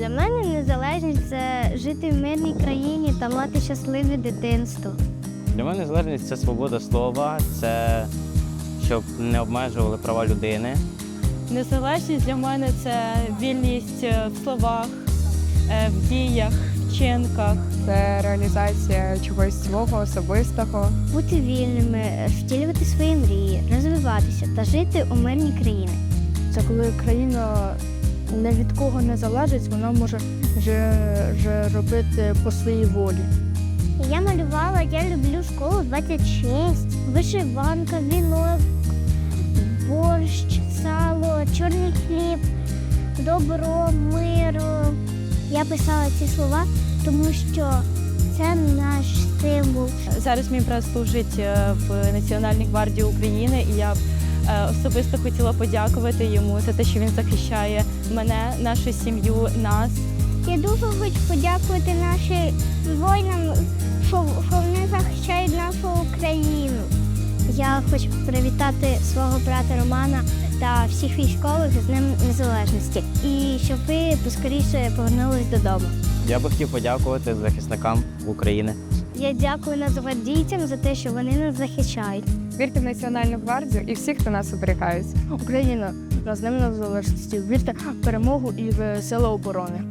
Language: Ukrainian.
Для мене незалежність це жити в мирній країні та мати щасливе дитинство. Для мене незалежність це свобода слова, це щоб не обмежували права людини. Незалежність для мене це вільність е, в словах, е, в діях, вчинках. Це реалізація чогось свого особистого. Бути вільними, втілювати свої мрії, розвиватися та жити у мирній країні. Це коли країна не від кого не залежить, вона може вже, вже робити по своїй волі. Я малювала, я люблю школу 26, вишиванка, вінок, борщ, сало, чорний хліб, добро, миру. Я писала ці слова, тому що це наш символ. Зараз мій брат служить е, в Національній гвардії України, і я особисто хотіла подякувати йому за те, що він захищає мене, нашу сім'ю, нас. Я дуже хочу подякувати нашим воїнам, що, що вони захищають нашу Україну. Я хочу привітати свого брата Романа та всіх військових з Днем Незалежності. І щоб ви поскоріше повернулись додому. Я би хотів подякувати захисникам України. Я дякую нацгвардійцям за те, що вони нас захищають. Вірте в Національну гвардію і всіх, хто нас оберігають. Україна з на залежності. Вірте в перемогу і в сили оборони.